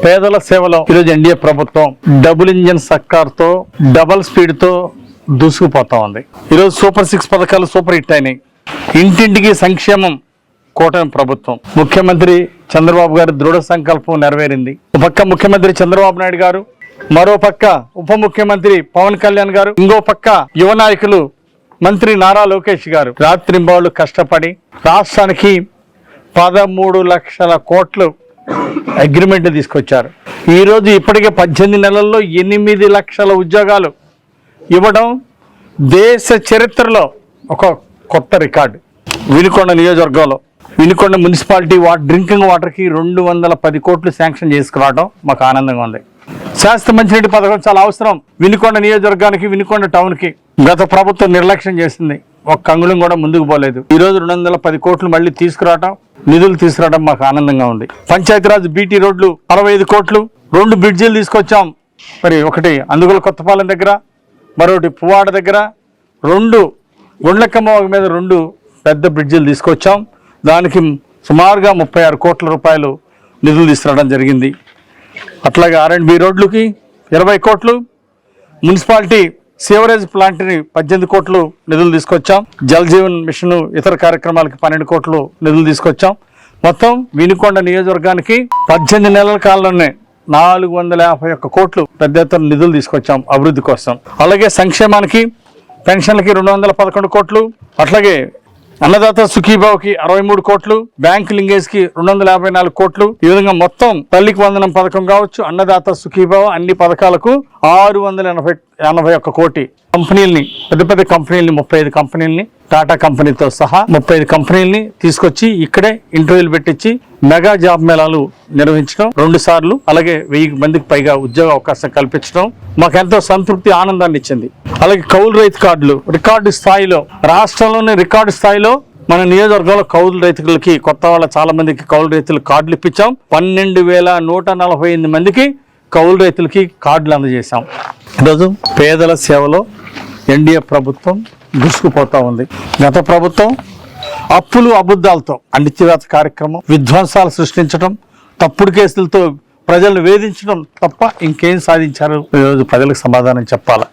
పేదల సేవలో ఈరోజు ఎన్డీఏ ప్రభుత్వం డబుల్ ఇంజన్ సర్కార్తో డబల్ స్పీడ్తో దూసుకుపోతా ఉంది. ఈరోజు సూపర్ సిక్స్ పథకాలు సూపర్ హిట్ అయినాయి. ఇంటింటికి సంక్షేమం కూటమి ప్రభుత్వం. ముఖ్యమంత్రి చంద్రబాబు గారి దృఢ సంకల్పం నెరవేరింది. ఒక పక్క ముఖ్యమంత్రి చంద్రబాబు నాయుడు గారు మరో పక్క ఉప ముఖ్యమంత్రి పవన్ కళ్యాణ్ గారు ఇంకో పక్క యువ నాయకులు మంత్రి నారా లోకేష్ గారు. రాత్రింబాళ్ళు కష్టపడి రాష్ట్రానికి పదమూడు లక్షల కోట్లు అగ్రిమెంట్ తీసుకొచ్చారు. ఈరోజు ఇప్పటికే పద్దెనిమిది నెలల్లో ఎనిమిది లక్షల ఉద్యోగాలు ఇవ్వడం దేశ చరిత్రలో ఒక కొత్త రికార్డు. వినుకొండ నియోజకవర్గంలో వినుకొండ మున్సిపాలిటీ వాటర్ డ్రింకింగ్ వాటర్కి రెండు వందల పది కోట్లు శాంక్షన్ చేసుకురావడం మాకు ఆనందంగా ఉంది. శాస్త్ర మంచినీటి పథకం చాలా అవసరం. వినుకొండ నియోజకవర్గానికి వినుకొండ టౌన్కి గత ప్రభుత్వం నిర్లక్ష్యం చేసింది. ఒక్క అంగుళం కూడా ముందుకు పోలేదు. ఈ రోజు రెండు వందల పది కోట్లు మళ్ళీ తీసుకురావడం నిధులు తీసుకురావడం మాకు ఆనందంగా ఉంది. పంచాయతీరాజ్ బీటీ రోడ్లు అరవై ఐదు కోట్లు రెండు బ్రిడ్జిలు తీసుకొచ్చాం. మరి ఒకటి అందుగుల కొత్తపాలెం దగ్గర మరొకటి పువ్వాడ దగ్గర రెండు గుండ్లకమ్మ మీద రెండు పెద్ద బ్రిడ్జిలు తీసుకొచ్చాం. దానికి సుమారుగా ముప్పై ఆరు కోట్ల రూపాయలు నిధులు తీసుకురావడం జరిగింది. అట్లాగే ఆర్ అండ్ బి రోడ్లకి ఇరవై కోట్లు మున్సిపాలిటీ సీవరేజ్ ప్లాంట్ని పద్దెనిమిది కోట్లు నిధులు తీసుకొచ్చాం. జల్ జీవన్ మిషన్ ఇతర కార్యక్రమాలకి పన్నెండు కోట్లు నిధులు తీసుకొచ్చాం. మొత్తం వినుకొండ నియోజకవర్గానికి పద్దెనిమిది నెలల కాలంలోనే నాలుగు వందల యాభై ఒక్క కోట్లు పెద్ద ఎత్తున నిధులు తీసుకొచ్చాం అభివృద్ధి కోసం. అలాగే సంక్షేమానికి పెన్షన్లకి రెండు వందల పదకొండు కోట్లు అట్లాగే అన్నదాత సుఖీబాబుకి అరవై మూడు కోట్లు బ్యాంక్ లింగేజ్కి రెండు వందల యాభై నాలుగు కోట్లు. ఈ విధంగా మొత్తం తల్లికి వందనం పథకం కావచ్చు. అన్నదాత సుఖీబాబు అన్ని పథకాలకు ఆరు వందల ఎనభై ఎనభై ఒక్క కోటి. కంపెనీల్ని పెద్ద పెద్ద కంపెనీల్ని ముప్పై ఐదు కంపెనీల్ని టాటా కంపెనీతో సహా ముప్పై ఐదు కంపెనీల్ని తీసుకొచ్చి ఇక్కడే ఇంటర్వ్యూలు పెట్టించి మెగా జాబ్ మేళాలు నిర్వహించడం రెండు సార్లు అలాగే వెయ్యి మందికి పైగా ఉద్యోగ అవకాశం కల్పించడం మాకు ఎంతో సంతృప్తి ఆనందాన్ని ఇచ్చింది. అలాగే కౌలు రైతు కార్డులు రికార్డు స్థాయిలో రాష్ట్రంలోనే రికార్డు స్థాయిలో మన నియోజకవర్గంలో కౌలు రైతులకి కొత్త వాళ్ళ చాలా మందికి కౌలు రైతులు కార్డులు ఇప్పించాం. పన్నెండు వేల నూట నలభై ఎనిమిది మందికి కౌలు రైతులకి కార్డులు అందజేశాం. ఈరోజు పేదల సేవలో ఎన్డీఏ ప్రభుత్వం దూసుకుపోతూ ఉంది. గత ప్రభుత్వం అప్పులు అబద్ధాలతో అణిచివేత కార్యక్రమం విధ్వంసాలు సృష్టించడం తప్పుడు కేసులతో ప్రజలను వేధించడం తప్ప ఇంకేం సాధించారు? ఈరోజు ప్రజలకు సమాధానం చెప్పాలి?